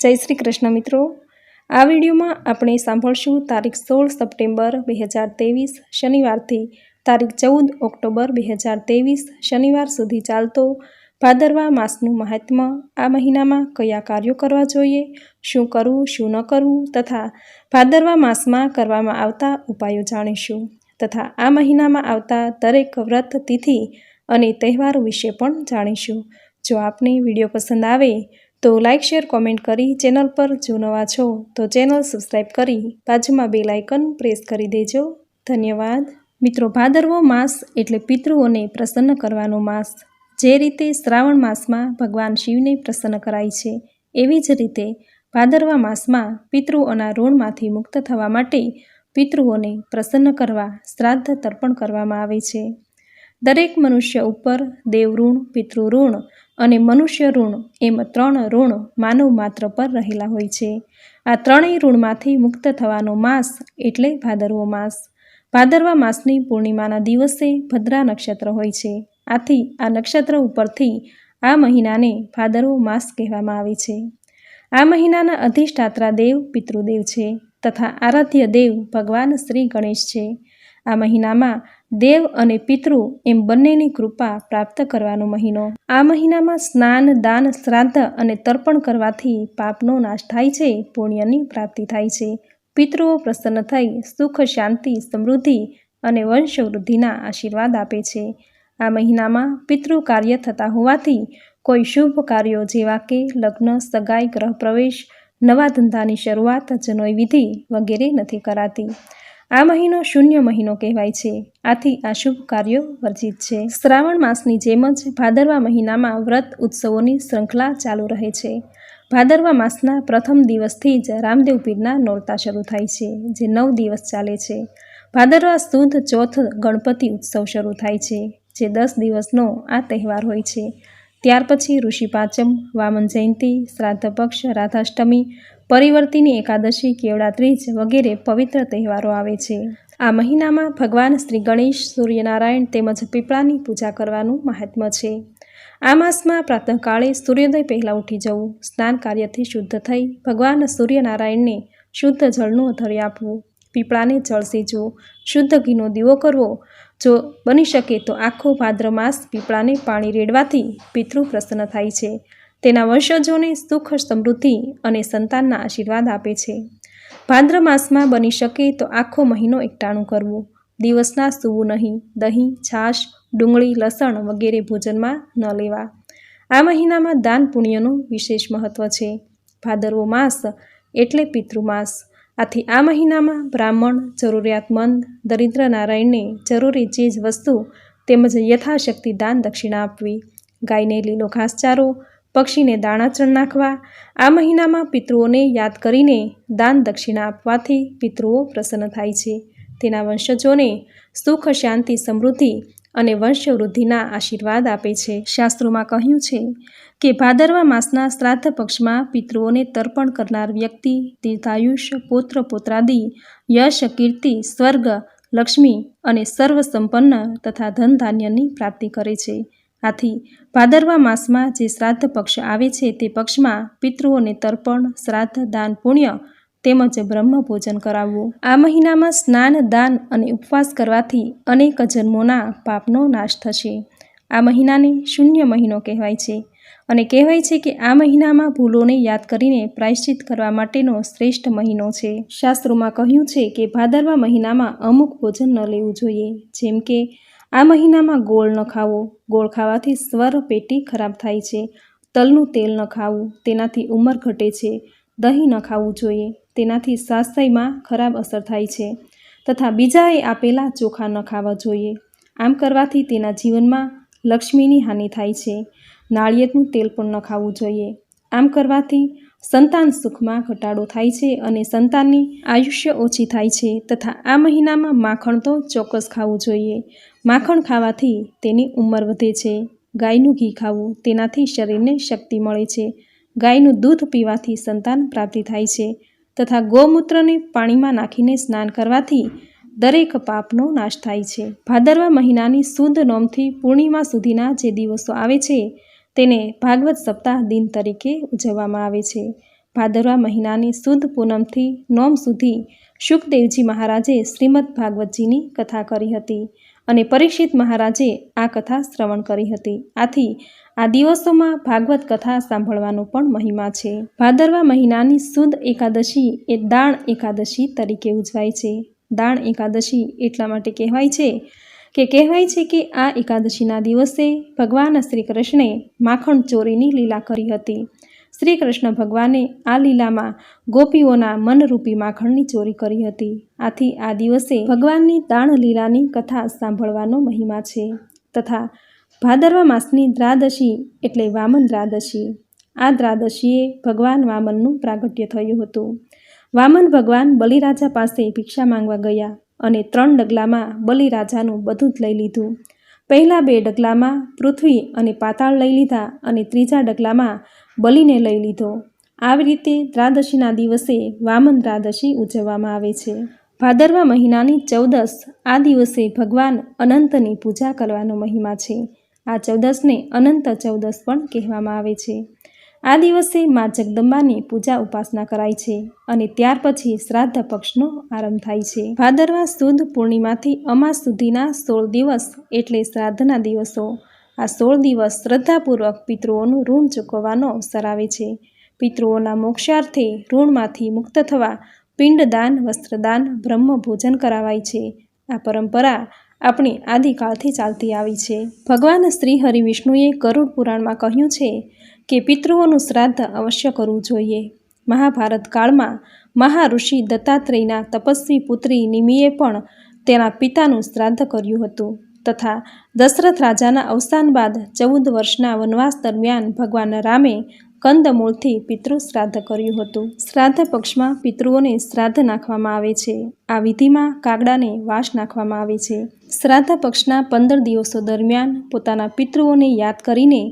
જય શ્રી કૃષ્ણ મિત્રો. આ વિડીયોમાં આપણે સાંભળશું તારીખ સોળ સપ્ટેમ્બર બે હજાર ત્રેવીસ શનિવારથી તારીખ ચૌદ ઓક્ટોબર બે હજાર ત્રેવીસ શનિવાર સુધી ચાલતો ભાદરવા માસનું મહાત્મ્ય આ મહિનામાં કયા કાર્યો કરવા જોઈએ, શું કરવું, શું ન કરવું તથા ભાદરવા માસમાં કરવામાં આવતા ઉપાયો જાણીશું તથા આ મહિનામાં આવતા દરેક વ્રત, તિથિ અને તહેવારો વિશે પણ જાણીશું. જો આપને વીડિયો પસંદ આવે તો લાઇક શેર કોમેન્ટ કરી ચેનલ પર જો નવા છો, તો ચેનલ સબસ્ક્રાઈબ કરી બાજુમાં બે લાઇકન પ્રેસ કરી દેજો. ધન્યવાદ. મિત્રો, ભાદરવો માસ એટલે પિતૃઓને પ્રસન્ન કરવાનો માસ. જે રીતે શ્રાવણ માસમાં ભગવાન શિવને પ્રસન્ન કરાય છે, એવી જ રીતે ભાદરવા માસમાં પિતૃઓના ઋણમાંથી મુક્ત થવા માટે પિતૃઓને પ્રસન્ન કરવા શ્રાદ્ધ તર્પણ કરવામાં આવે છે. દરેક મનુષ્ય ઉપર દેવઋણ પિતૃઋણ અને મનુષ્ય ઋણ એમ ત્રણ ઋણ માનવ માત્ર પર રહેલા હોય છે. આ ત્રણેય ઋણમાંથી મુક્ત થવાનો માસ એટલે ભાદરવો માસ. ભાદરવા માસની પૂર્ણિમાના દિવસે ભદ્રા નક્ષત્ર હોય છે. આથી આ નક્ષત્ર ઉપરથી આ મહિનાને ભાદરવો માસ કહેવામાં આવે છે. આ મહિનાના અધિષ્ઠાત્રા દેવ, પિતૃદેવ છે તથા આરાધ્ય દેવ ભગવાન શ્રી ગણેશ છે. આ મહિનામાં દેવ અને પિતૃ એમ બંનેની કૃપા પ્રાપ્ત કરવાનો મહિનો. આ મહિનામાં સ્નાન, દાન, શ્રાદ્ધ અને તર્પણ કરવાથી પાપનો નાશ થાય છે, પુણ્યની પ્રાપ્તિ થાય છે. પિતૃઓ પ્રસન્ન થઈ સુખ, શાંતિ, સમૃદ્ધિ અને વંશવૃદ્ધિના આશીર્વાદ આપે છે. આ મહિનામાં પિતૃ કાર્ય થતા હોવાથી કોઈ શુભ કાર્યો જેવા કે લગ્ન, સગાઈ, ગ્રહ પ્રવેશ, નવા ધંધાની શરૂઆત, જનોઈ વિધિ વગેરે નથી કરાતી. આ મહિનો શૂન્ય મહિનો કહેવાય છે. આથી આ શુભ કાર્યો વર્જિત છે. શ્રાવણ માસની જેમ જ ભાદરવા મહિનામાં વ્રત ઉત્સવોની શૃંખલા ચાલુ રહે છે. ભાદરવા માસના પ્રથમ દિવસથી જ રામદેવ પીરના નોરતા શરૂ થાય છે, જે નવ દિવસ ચાલે છે. ભાદરવા સુદ ચોથ ગણપતિ ઉત્સવ શરૂ થાય છે, જે દસ દિવસનો આ તહેવાર હોય છે. ત્યાર પછી ઋષિ પાંચમ, વામન જયંતિ, શ્રાદ્ધ પક્ષ, રાધાષ્ટમી પરિવર્તિની એકાદશી કેવડા ત્રીજ વગેરે પવિત્ર તહેવારો આવે છે. આ મહિનામાં ભગવાન શ્રી ગણેશ સૂર્યનારાયણ તેમજ પીપળાની પૂજા કરવાનું મહાત્મ્ય છે. આ માસમાં પ્રાતઃકાળે સૂર્યોદય પહેલાં ઉઠી જવું, સ્નાન કાર્યથી શુદ્ધ થઈ ભગવાન સૂર્યનારાયણને શુદ્ધ જળનું અધર્ય આપવું, પીપળાને જળ સીંચવું શુદ્ધ ઘીનો દીવો કરવો. જો બની શકે તો આખો ભાદ્ર માસ પીપળાને પાણી રેડવાથી પિતૃ પ્રસન્ન થાય છે. તેના વંશજોને સુખ, સમૃદ્ધિ અને સંતાનના આશીર્વાદ આપે છે. ભાદ્ર માસમાં બની શકે તો આખો મહિનો એકટાણું કરવું. દિવસના સૂવું નહીં. દહીં, છાશ, ડુંગળી, લસણ વગેરે ભોજનમાં ન લેવા. આ મહિનામાં દાન પુણ્યનું વિશેષ મહત્ત્વ છે. ભાદરવો માસ એટલે પિતૃમાસ. આથી આ મહિનામાં બ્રાહ્મણ, જરૂરિયાતમંદ, દરિદ્ર નારાયણને જરૂરી ચીજ વસ્તુ તેમજ યથાશક્તિ દાન દક્ષિણા આપવી. ગાયને લીલો ઘાસચારો પક્ષીને દાણાચણ નાખવા, આ મહિનામાં પિતૃઓને યાદ કરીને દાન દક્ષિણા આપવાથી પિતૃઓ પ્રસન્ન થાય છે. તેના વંશજોને સુખ, શાંતિ, સમૃદ્ધિ અને વંશવૃદ્ધિના આશીર્વાદ આપે છે. શાસ્ત્રોમાં કહ્યું છે કે ભાદરવા માસના શ્રાદ્ધ પક્ષમાં પિતૃઓને તર્પણ કરનાર વ્યક્તિ તીર્થાયુષ્ય પુત્ર, પુત્રાદિ, યશ, કીર્તિ, સ્વર્ગ, લક્ષ્મી અને સર્વ સંપન્ન તથા ધન ધાન્યની પ્રાપ્તિ કરે છે. આથી ભાદરવા માસમાં જે શ્રાદ્ધ પક્ષ આવે છે તે પક્ષમાં પિતૃઓને તર્પણ, શ્રાદ્ધ, દાન, પુણ્ય તેમજ બ્રહ્મ ભોજન કરાવવું. આ મહિનામાં સ્નાન, દાન અને ઉપવાસ કરવાથી અનેક જન્મોના પાપનો નાશ થશે. આ મહિનાને શૂન્ય મહિનો કહેવાય છે અને કહેવાય છે કે આ મહિનામાં ભૂલોને યાદ કરીને પ્રાયશ્ચિત કરવા માટેનો શ્રેષ્ઠ મહિનો છે. શાસ્ત્રોમાં કહ્યું છે કે ભાદરવા મહિનામાં અમુક ભોજન ન લેવું જોઈએ, જેમ કે આ મહિનામાં ગોળ ન ખાવો. ગોળ ખાવાથી સ્વર પેટી ખરાબ થાય છે. તલનું તેલ ન ખાવું. તેનાથી ઉંમર ઘટે છે. દહીં ન ખાવું જોઈએ. તેનાથી સ્વાસ્થ્યમાં ખરાબ અસર થાય છે. તથા બીજાએ આપેલા ચોખા ન ખાવા જોઈએ. આમ કરવાથી તેના જીવનમાં લક્ષ્મીની હાનિ થાય છે. નાળિયેરનું તેલ પણ ન ખાવું જોઈએ. આમ કરવાથી સંતાન સુખમાં ઘટાડો થાય છે અને સંતાનની આયુષ્ય ઓછી થાય છે તથા આ મહિનામાં માખણ તો ચોક્કસ ખાવું જોઈએ. માખણ ખાવાથી તેની ઉંમર વધે છે. ગાયનું ઘી ખાવું તેનાથી શરીરને શક્તિ મળે છે. ગાયનું દૂધ પીવાથી સંતાન પ્રાપ્તિ થાય છે તથા ગૌમૂત્રને પાણીમાં નાખીને સ્નાન કરવાથી દરેક પાપનો નાશ થાય છે. ભાદરવા મહિનાની સુદ નોમથી પૂર્ણિમા સુધીના જે દિવસો આવે છે તેને ભાગવત સપ્તાહ દિન તરીકે ઉજવવામાં આવે છે. ભાદરવા મહિનાની સુદ પૂનમથી નોમ સુધી શુકદેવજી મહારાજે શ્રીમદ ભાગવતજીની કથા કરી હતી અને પરીક્ષિત મહારાજે આ કથા શ્રવણ કરી હતી. આથી આ દિવસોમાં ભાગવત કથા સાંભળવાનો પણ મહિમા છે. ભાદરવા મહિનાની સુદ એકાદશી એ દાણ એકાદશી તરીકે ઉજવાય છે. દાણ એકાદશી એટલા માટે કહેવાય છે કે કહેવાય છે કે આ એકાદશીના દિવસે ભગવાન શ્રી કૃષ્ણે માખણ ચોરીની લીલા કરી હતી. શ્રી કૃષ્ણ ભગવાને આ લીલામાં ગોપીઓના મનરૂપી માખણની ચોરી કરી હતી. આથી આ દિવસે ભગવાનની તાણ લીલાની કથા સાંભળવાનો મહિમા છે તથા ભાદરવા માસની દ્રાદશી એટલે વામન દ્રાદશી. આ દ્રાદશીએ ભગવાન વામનનું પ્રાગટ્ય થયું હતું. વામન ભગવાન બલિરાજા પાસે ભિક્ષા માંગવા ગયા. અને ત્રણ ડગલામાં બલિરાજાનું બધું જ લઈ લીધું. પહેલાં બે ડગલામાં પૃથ્વી અને પાતાળ લઈ લીધા અને ત્રીજા ડગલામાં બલિને લઈ લીધો. આવી રીતે ત્રાદશીના દિવસે વામન ત્રાદશી ઉજવવામાં આવે છે. ભાદરવા મહિનાની ચૌદસ, આ દિવસે ભગવાન અનંતની પૂજા કરવાનો મહિમા છે. આ ચૌદસને અનંત ચૌદસ પણ કહેવામાં આવે છે. આ દિવસે મા જગદંબાની પૂજા ઉપાસના કરાય છે અને ત્યાર પછી શ્રાદ્ધ પક્ષનો આરંભ થાય છે. ભાદરવા સુદ પૂર્ણિમાથી અમાસ સુધીના સોળ દિવસ એટલે શ્રાદ્ધના દિવસો. આ સોળ દિવસ શ્રદ્ધાપૂર્વક પિતૃઓનું ઋણ ચૂકવવાનો અવસર આવે છે. પિતૃઓના મોક્ષાર્થે ઋણમાંથી મુક્ત થવા પિંડદાન, વસ્ત્રદાન બ્રહ્મ ભોજન કરાવાય છે. આ પરંપરા આપણી આદિકાળથી ચાલતી આવી છે. ભગવાન શ્રી હરિ વિષ્ણુએ ગરુડ પુરાણમાં કહ્યું છે કે પિતૃઓનું શ્રાદ્ધ અવશ્ય કરવું જોઈએ. મહાભારત કાળમાં મહાઋષિ દત્તાત્રેયના તપસ્વી પુત્રી નિમિએ પણ તેના પિતાનું શ્રાદ્ધ કર્યું હતું તથા દશરથ રાજાના અવસાન બાદ ચૌદ વર્ષના વનવાસ દરમિયાન ભગવાન રામે કંદમૂળથી પિતૃ શ્રાદ્ધ કર્યું હતું. શ્રાદ્ધ પક્ષમાં પિતૃઓને શ્રાદ્ધ નાખવામાં આવે છે. આ વિધિમાં કાગડાને વાસ નાખવામાં આવે છે. શ્રાદ્ધ પક્ષના પંદર દિવસો દરમિયાન પોતાના પિતૃઓને યાદ કરીને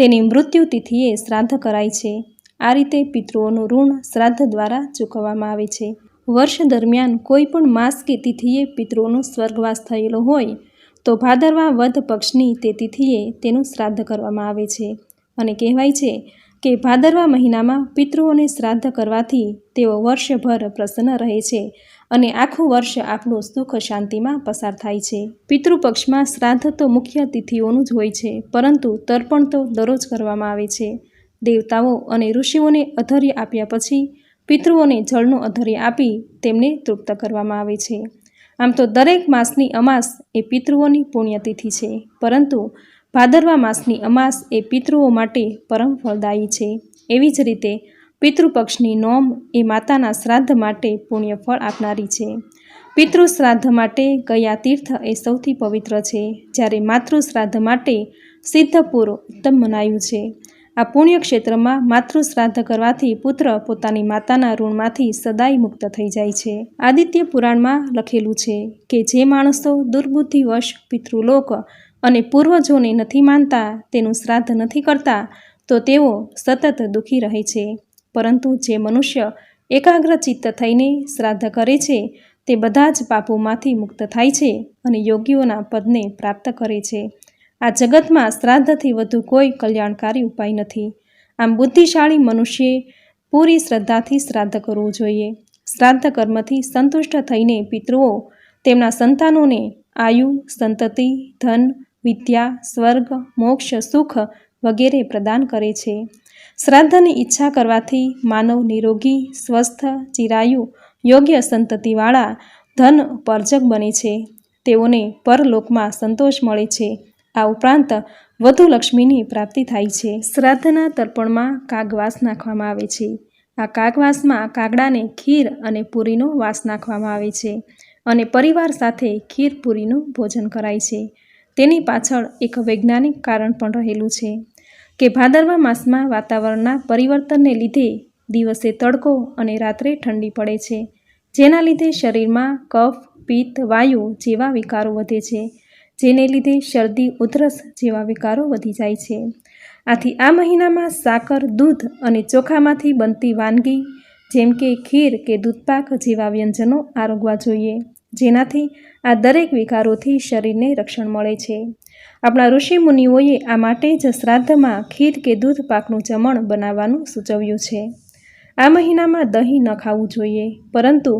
તેની મૃત્યુ તિથિએ શ્રાદ્ધ કરાય છે. આ રીતે પિતૃઓનું ઋણ શ્રાદ્ધ દ્વારા ચૂકવવામાં આવે છે. વર્ષ દરમિયાન કોઈ પણ માસ કે તિથિએ પિતૃઓનો સ્વર્ગવાસ થયેલો હોય, તો ભાદરવા વધ પક્ષની તે તિથિએ તેનું શ્રાદ્ધ કરવામાં આવે છે. અને કહેવાય છે કે ભાદરવા મહિનામાં પિતૃઓને શ્રાદ્ધ કરવાથી તેઓ વર્ષભર પ્રસન્ન રહે છે અને આખું વર્ષ આપણું સુખ શાંતિમાં પસાર થાય છે. પિતૃપક્ષમાં શ્રાદ્ધ તો મુખ્ય તિથિઓનું જ હોય છે, પરંતુ તર્પણ તો દરરોજ કરવામાં આવે છે. દેવતાઓ અને ઋષિઓને અધર્ય આપ્યા પછી પિતૃઓને જળનું અધર્ય આપી તેમને તૃપ્ત કરવામાં આવે છે. આમ તો દરેક માસની અમાસ એ પિતૃઓની પુણ્યતિથિ છે, પરંતુ ભાદરવા માસની અમાસ એ પિતૃઓ માટે પરમ ફળદાયી છે. એવી જ રીતે પિતૃપક્ષની નોમ એ માતાના શ્રાદ્ધ માટે પુણ્ય ફળ આપનારી છે. પિતૃ શ્રાદ્ધ માટે ગયા તીર્થ એ સૌથી પવિત્ર છે, જ્યારે માતૃ શ્રાદ્ધ માટે સિદ્ધપુર ઉત્તમ મનાયું છે. આ પુણ્યક્ષેત્રમાં માતૃ શ્રાદ્ધ કરવાથી પુત્ર પોતાની માતાના ઋણમાંથી સદાય મુક્ત થઈ જાય છે. આદિત્ય પુરાણમાં લખેલું છે કે જે માણસો દુર્બુદ્ધિવશ પિતૃલોક અને પૂર્વજોને નથી માનતા, તેનું શ્રાદ્ધ નથી કરતા, તો તેઓ સતત દુઃખી રહે છે. પરંતુ જે મનુષ્ય એકાગ્રચિત્ત થઈને શ્રાદ્ધ કરે છે, તે બધા જ પાપોમાંથી મુક્ત થાય છે અને યોગીઓના પદને પ્રાપ્ત કરે છે. આ જગતમાં શ્રાદ્ધથી વધુ કોઈ કલ્યાણકારી ઉપાય નથી. આમ બુદ્ધિશાળી મનુષ્યે પૂરી શ્રદ્ધાથી શ્રાદ્ધ કરવું જોઈએ. શ્રાદ્ધ કર્મથી સંતુષ્ટ થઈને પિતૃઓ તેમના સંતાનોને આયુ, સંતતિ, ધન વિદ્યા, સ્વર્ગ, મોક્ષ, સુખ વગેરે પ્રદાન કરે છે. શ્રાદ્ધની ઈચ્છા કરવાથી માનવ નિરોગી, સ્વસ્થ, ચિરાયુ, યોગ્ય સંતતિવાળા, ધન પરજક બને છે. તેઓને પરલોકમાં સંતોષ મળે છે. આ ઉપરાંત વધુ લક્ષ્મીની પ્રાપ્તિ થાય છે. શ્રાદ્ધના તર્પણમાં કાગવાસ નાખવામાં આવે છે. આ કાગવાસમાં કાગડાને ખીર અને પૂરીનો વાસ નાખવામાં આવે છે અને પરિવાર સાથે ખીર પૂરીનું ભોજન કરાય છે. તેની પાછળ એક વૈજ્ઞાનિક કારણ પણ રહેલું છે કે ભાદરવા માસમાં વાતાવરણના પરિવર્તનને લીધે દિવસે તડકો અને રાત્રે ઠંડી પડે છે, જેના લીધે શરીરમાં કફ, પિત્ત, વાયુ જેવા વિકારો વધે છે, જેને લીધે શરદી, ઉધરસ જેવા વિકારો વધી જાય છે. આથી આ મહિનામાં સાકર, દૂધ અને ચોખામાંથી બનતી વાનગી, જેમ કે ખીર કે દૂધપાક જેવા વ્યંજનો આરોગવા જોઈએ. જેનાથી આ દરેક વિકારોથી શરીરને રક્ષણ મળે છે. આપણા ઋષિ મુનિઓએ આ માટે જ શ્રાદ્ધમાં ખીર કે દૂધ પાકનું જમણ બનાવવાનું સૂચવ્યું છે. આ મહિનામાં દહીં ન ખાવું જોઈએ, પરંતુ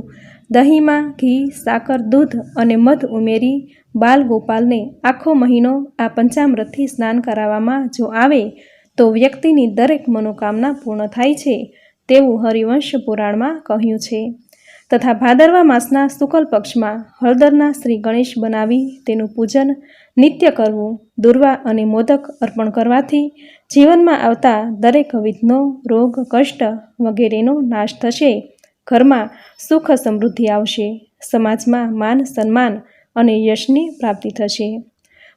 દહીંમાં ઘી, સાકર, દૂધ અને મધ ઉમેરી બાલ ગોપાલને આખો મહિનો આ પંચામૃતથી સ્નાન કરાવવામાં જો આવે, તો વ્યક્તિની દરેક મનોકામના પૂર્ણ થાય છે તેવું હરિવંશ પુરાણમાં કહ્યું છે. તથા ભાદરવા માસના શુકલ પક્ષમાં હળદરના શ્રી ગણેશ બનાવી તેનું પૂજન, નિત્ય કરવું, દુર્વા અને મોદક અર્પણ કરવાથી જીવનમાં આવતા દરેક વિઘ્નો, રોગ, કષ્ટ વગેરેનો નાશ થશે. ઘરમાં સુખ સમૃદ્ધિ આવશે. સમાજમાં માન સન્માન અને યશની પ્રાપ્તિ થશે.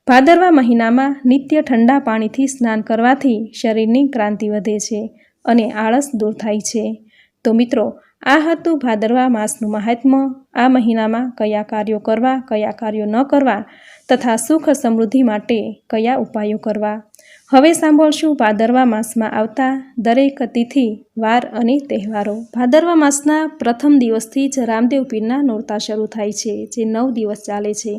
ભાદરવા મહિનામાં નિત્ય ઠંડા પાણીથી સ્નાન કરવાથી શરીરની ક્રાંતિ વધે છે અને આળસ દૂર થાય છે. તો મિત્રો આ હતું ભાદરવા માસનું મહાત્મ્ય આ મહિનામાં કયા કાર્યો કરવા, કયા કાર્યો ન કરવા તથા સુખ સમૃદ્ધિ માટે કયા ઉપાયો કરવા. હવે સાંભળશું ભાદરવા માસમાં આવતા દરેક તિથિ, વાર અને તહેવારો. ભાદરવા માસના પ્રથમ દિવસથી જ રામદેવ પીરના નોરતા શરૂ થાય છે, જે નવ દિવસ ચાલે છે.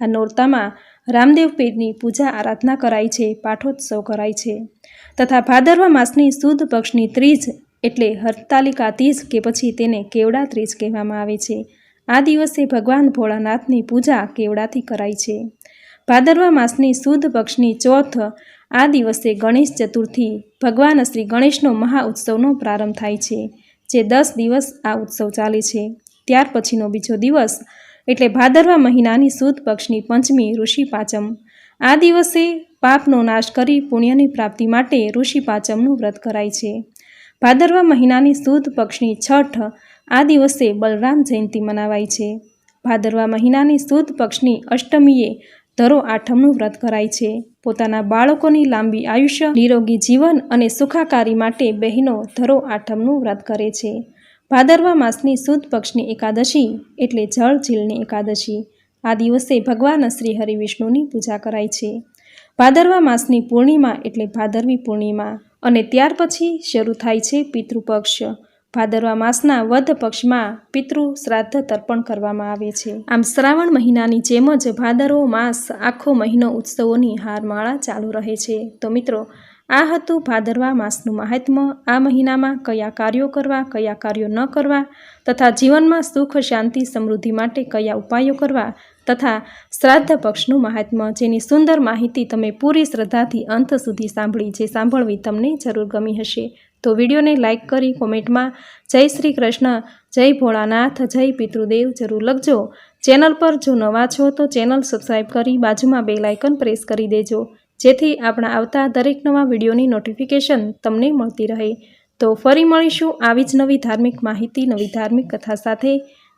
આ નોરતામાં રામદેવ પીરની પૂજા આરાધના કરાય છે, પાઠોત્સવ કરાય છે તથા ભાદરવા માસની સુદ પક્ષની ત્રીજ એટલે હરતાલિકા તીજ કે પછી તેને કેવડા ત્રીજ કહેવામાં આવે છે. આ દિવસે ભગવાન ભોળાનાથની પૂજા કેવડાથી કરાય છે. ભાદરવા માસની સુદ પક્ષની ચોથ આ દિવસે ગણેશ ચતુર્થી ભગવાન શ્રી ગણેશનો મહા ઉત્સવનો પ્રારંભ થાય છે, જે દસ દિવસ આ ઉત્સવ ચાલે છે. ત્યાર પછીનો બીજો દિવસ એટલે ભાદરવા મહિનાની સુદ પક્ષની પંચમી ઋષિ પાચમ. આ દિવસે પાપનો નાશ કરી પુણ્યની પ્રાપ્તિ માટે ઋષિ પાચમનું વ્રત કરાય છે. ભાદરવા મહિનાની સુદ પક્ષની છઠ આ દિવસે બલરામ જયંતિ મનાવાય છે. ભાદરવા મહિનાની સુદ પક્ષની અષ્ટમીએ ધરો આઠમનું વ્રત કરાય છે. પોતાના બાળકોની લાંબી આયુષ્ય, નિરોગી જીવન અને સુખાકારી માટે બહેનો ધરો આઠમનું વ્રત કરે છે. ભાદરવા માસની સુદ પક્ષની એકાદશી એટલે જળ ઝીલની એકાદશી. આ દિવસે ભગવાન શ્રી હરિવિષ્ણુની પૂજા કરાય છે. ભાદરવા માસની પૂર્ણિમા એટલે ભાદરવી પૂર્ણિમા. અને ત્યાર પછી શરૂ થાય છે પિતૃપક્ષ. ભાદરવા માસના વધ પક્ષમાં પિતૃ શ્રાદ્ધ તર્પણ કરવામાં આવે છે. આમ શ્રાવણ મહિનાની જેમ જ ભાદરવો માસ આખો મહિનો ઉત્સવોની હારમાળા ચાલુ રહે છે. તો મિત્રો, આ હતું ભાદરવા માસનું મહાત્મ્ય આ મહિનામાં કયા કાર્યો કરવા, કયા કાર્યો ન કરવા, તથા જીવનમાં સુખ, શાંતિ, સમૃદ્ધિ માટે કયા ઉપાયો કરવા તથા શ્રાદ્ધ પક્ષનું મહાત્મ્ય, જેની સુંદર માહિતી તમે પૂરી શ્રદ્ધાથી અંત સુધી સાંભળી જે સાંભળવી તમને જરૂર ગમી હશે. તો વિડીયોને લાઇક કરી કોમેન્ટમાં જય શ્રી કૃષ્ણ, જય ભોળાનાથ, જય પિતૃદેવ જરૂર લખજો. ચેનલ પર જો નવા છો તો ચેનલ સબસ્ક્રાઈબ કરી બાજુમાં બે લાઇકન પ્રેસ કરી દેજો, જેથી આપણા આવતા દરેક નવા વિડીયોની નોટિફિકેશન તમને મળતી રહે. તો ફરી મળીશું આવી જ નવી ધાર્મિક માહિતી, નવી ધાર્મિક કથા સાથે.